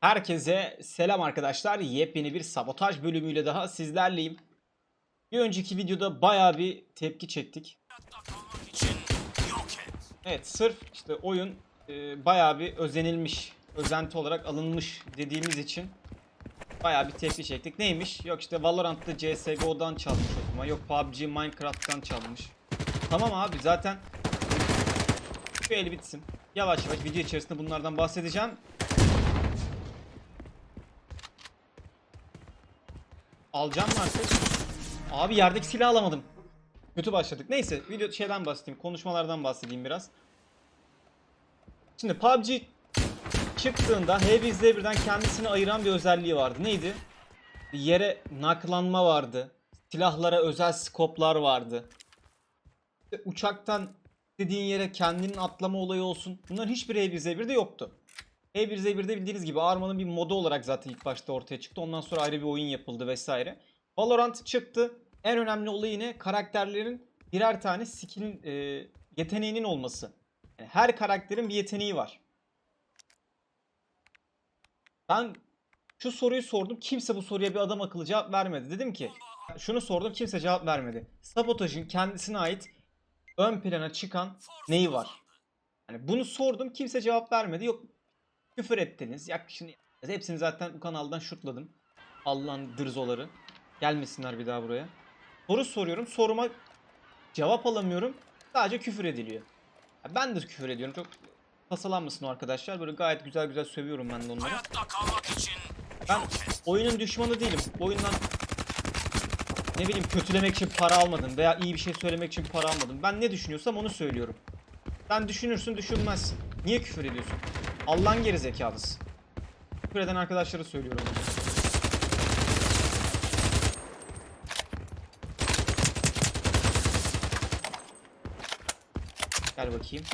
Herkese selam arkadaşlar. Yepyeni bir sabotaj bölümüyle daha sizlerleyim. Bir önceki videoda bayağı bir tepki çektik. Evet sırf işte oyun e, bayağı bir özenilmiş, özenti olarak alınmış dediğimiz için bayağı bir tepki çektik. Neymiş? Yok işte Valorant'ta CSGO'dan çalmış o zaman. Yok PUBG Minecraft'tan çalmış. Tamam abi zaten şu el bitsin. Yavaş yavaş video içerisinde bunlardan bahsedeceğim. Alacağım artık? Abi yerdeki silah alamadım. Kötü başladık. Neyse video şeyden bahsedeyim. Konuşmalardan bahsedeyim biraz. Şimdi PUBG çıktığında H1Z1'den kendisini ayıran bir özelliği vardı. Neydi? Yere naklanma vardı. Silahlara özel skoplar vardı. Uçaktan dediğin yere kendinin atlama olayı olsun. Bunların hiçbiri H1Z1'de yoktu. H1Z1'de bildiğiniz gibi Arma'nın bir modu olarak zaten ilk başta ortaya çıktı. Ondan sonra ayrı bir oyun yapıldı vesaire. Valorant çıktı. En önemli olayı ne? Karakterlerin birer tane skill'in e, yeteneğinin olması. Yani her karakterin bir yeteneği var. Ben şu soruyu sordum. Kimse bu soruya bir adam akıllı cevap vermedi. Dedim ki şunu sordum kimse cevap vermedi. Sabotajın kendisine ait ön plana çıkan neyi var? Yani bunu sordum kimse cevap vermedi. Yok küfür ettiniz. Ya şimdi hepsini zaten bu kanaldan şutladım. Allah'ın dırzoları. Gelmesinler bir daha buraya. Soru soruyorum. Soruma cevap alamıyorum. Sadece küfür ediliyor. Ya ben de küfür ediyorum. Çok tasalanmasın o arkadaşlar. Böyle gayet güzel güzel sövüyorum ben de onları. Ben oyunun düşmanı değilim. Oyundan ne bileyim kötülemek için para almadım veya iyi bir şey söylemek için para almadım. Ben ne düşünüyorsam onu söylüyorum. Sen düşünürsün düşünmezsin. Niye küfür ediyorsun? Allah'ın geri zekalısı. Küfür eden arkadaşlara söylüyorum. Gel bakayım.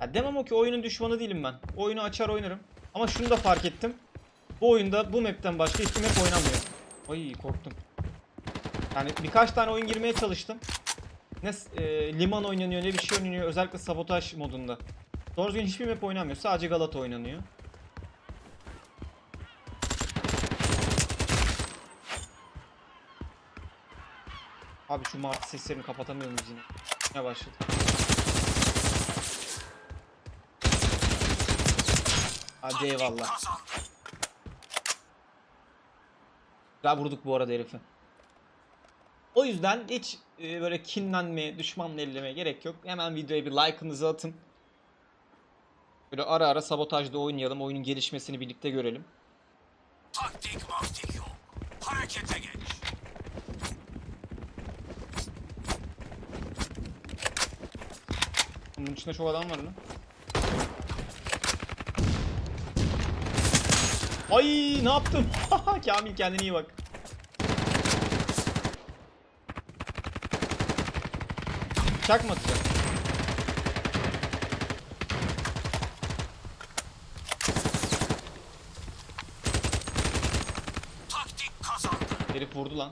Ya demem o ki oyunun düşmanı değilim ben. Oyunu açar oynarım. Ama şunu da fark ettim. Bu oyunda bu map'ten başka hiçbir map oynanmıyor. Ay korktum. Yani birkaç tane oyun girmeye çalıştım. Ne e, liman oynanıyor ne bir şey oynanıyor özellikle sabotaj modunda. Doğru düzgün hiçbir map oynanmıyor. Sadece Galata oynanıyor. Abi şu martı seslerini kapatamıyor muyuz yine? Ne başladı? Hadi eyvallah. Güzel vurduk bu arada herifi. O yüzden hiç e, böyle kinlenmeye, düşmanla ellemeye gerek yok. Hemen videoya bir like'ınızı atın. Böyle ara ara sabotajda oynayalım. Oyunun gelişmesini birlikte görelim. Taktik maktik yok. Harekete geç. Bunun içinde çok adam var lan. Ay ne yaptım? Kamil kendine iyi bak. Bıçak mı atacak? Taktik kazandı. Herif vurdu lan.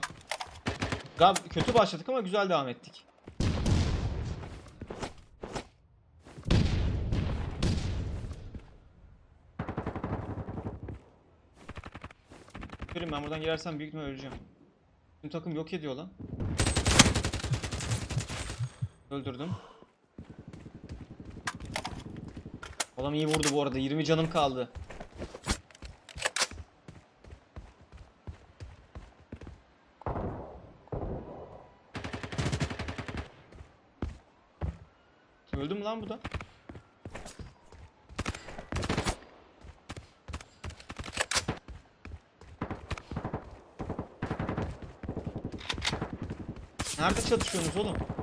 Gab kötü başladık ama güzel devam ettik. Ben buradan girersem büyük ihtimal öleceğim. Tüm takım yok ediyor lan. Öldürdüm. Adam iyi vurdu bu arada. 20 canım kaldı. Öldü mü lan bu da? Nerede çatışıyorsunuz oğlum?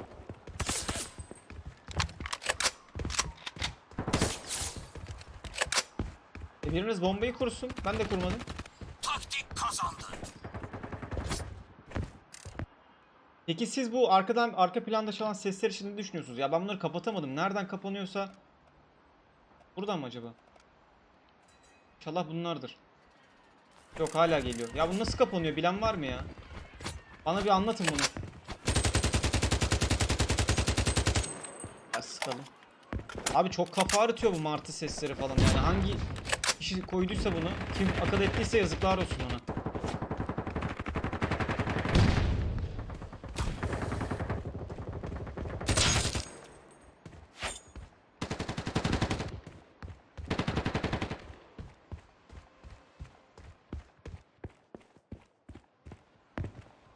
Biriniz bombayı kursun. Ben de kurmadım. Taktik kazandı. Peki siz bu arkadan arka planda çalan sesler için ne düşünüyorsunuz? Ya ben bunları kapatamadım. Nereden kapanıyorsa buradan mı acaba? İnşallah bunlardır. Yok hala geliyor. Ya bu nasıl kapanıyor? Bilen var mı ya? Bana bir anlatın bunu. Ya sıkalım. Abi çok kafa ağrıtıyor bu martı sesleri falan yani hangi kişi koyduysa bunu kim akıl ettiyse yazıklar olsun ona.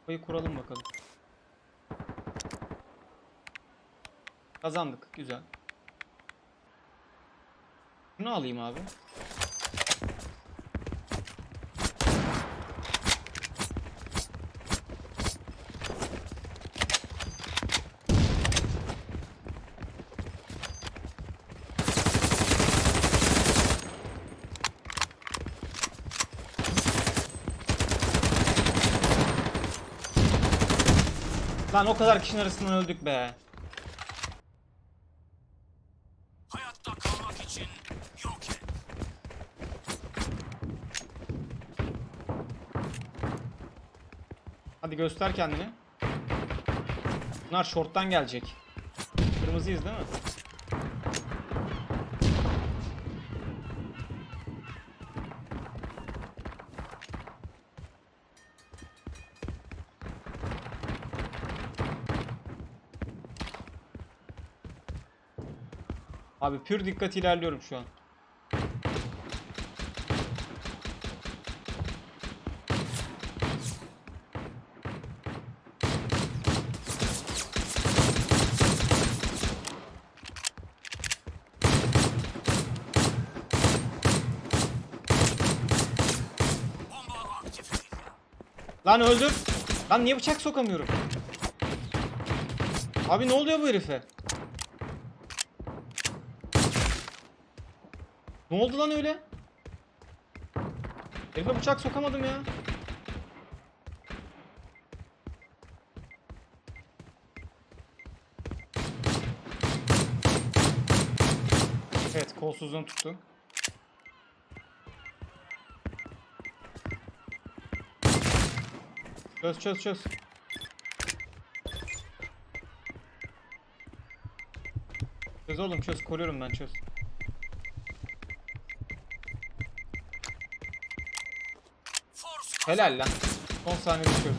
Burayı kuralım bakalım. Kazandık. Güzel. Şunu alayım abi. Lan o kadar kişinin arasından öldük be. Hayatta kalmak için yok et. Hadi göster kendini. Bunlar short'tan gelecek. Kırmızıyız değil mi? Abi pür dikkat ilerliyorum şu an. Lan öldür. Lan niye bıçak sokamıyorum? Abi ne oluyor bu herife? Ne oldu lan öyle? Herife bıçak sokamadım ya. Evet kolsuzluğunu tuttu. Çöz çöz çöz. Çöz oğlum çöz koruyorum ben çöz. Helal lan. Son saniyede çözdüm.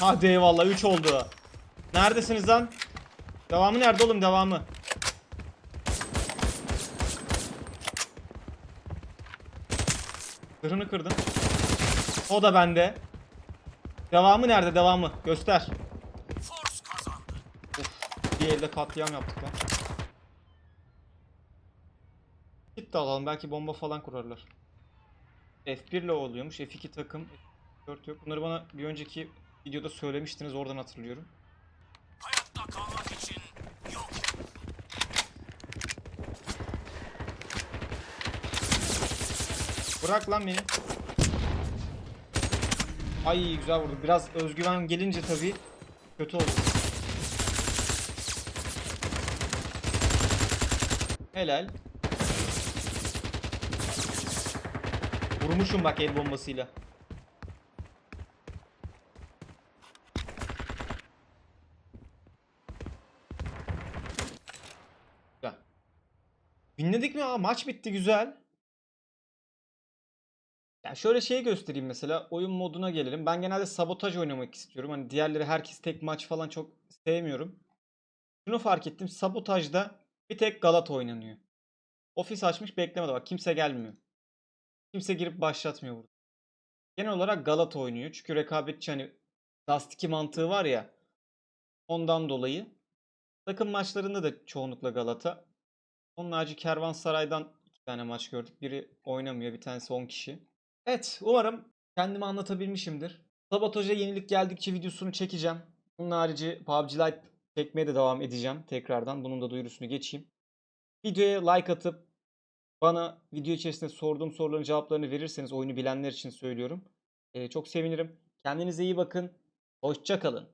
Hadi eyvallah 3 oldu. Neredesiniz lan? Devamı nerede oğlum devamı? Zırhını kırdın. O da bende. Devamı nerede devamı? Göster. Bir elde katliam yaptık lan. Kit de alalım belki bomba falan kurarlar. F1 ile oluyormuş. F2 takım. F4 yok. Bunları bana bir önceki videoda söylemiştiniz oradan hatırlıyorum. Hayatta kalmak için yok. Bırak lan beni. Ay güzel vurdu. Biraz özgüven gelince tabii kötü oldu. Helal. Vurmuşum bak el bombasıyla. Güzel. Mi? Aa, maç bitti güzel. Yani şöyle şey göstereyim mesela oyun moduna gelelim. Ben genelde sabotaj oynamak istiyorum. Hani diğerleri herkes tek maç falan çok sevmiyorum. Şunu fark ettim. Sabotajda bir tek Galata oynanıyor. Ofis açmış beklemede bak kimse gelmiyor. Kimse girip başlatmıyor burada. Genel olarak Galata oynuyor. Çünkü rekabetçi hani Dust 2 mantığı var ya. Ondan dolayı. Takım maçlarında da çoğunlukla Galata. Onun harici Kervansaray'dan iki tane maç gördük. Biri oynamıyor, bir tanesi 10 kişi. Evet, umarım kendimi anlatabilmişimdir. Sabotaja yenilik geldikçe videosunu çekeceğim. Bunun harici PUBG Lite çekmeye de devam edeceğim tekrardan. Bunun da duyurusunu geçeyim. Videoya like atıp bana video içerisinde sorduğum soruların cevaplarını verirseniz oyunu bilenler için söylüyorum. Ee, çok sevinirim. Kendinize iyi bakın. Hoşça kalın.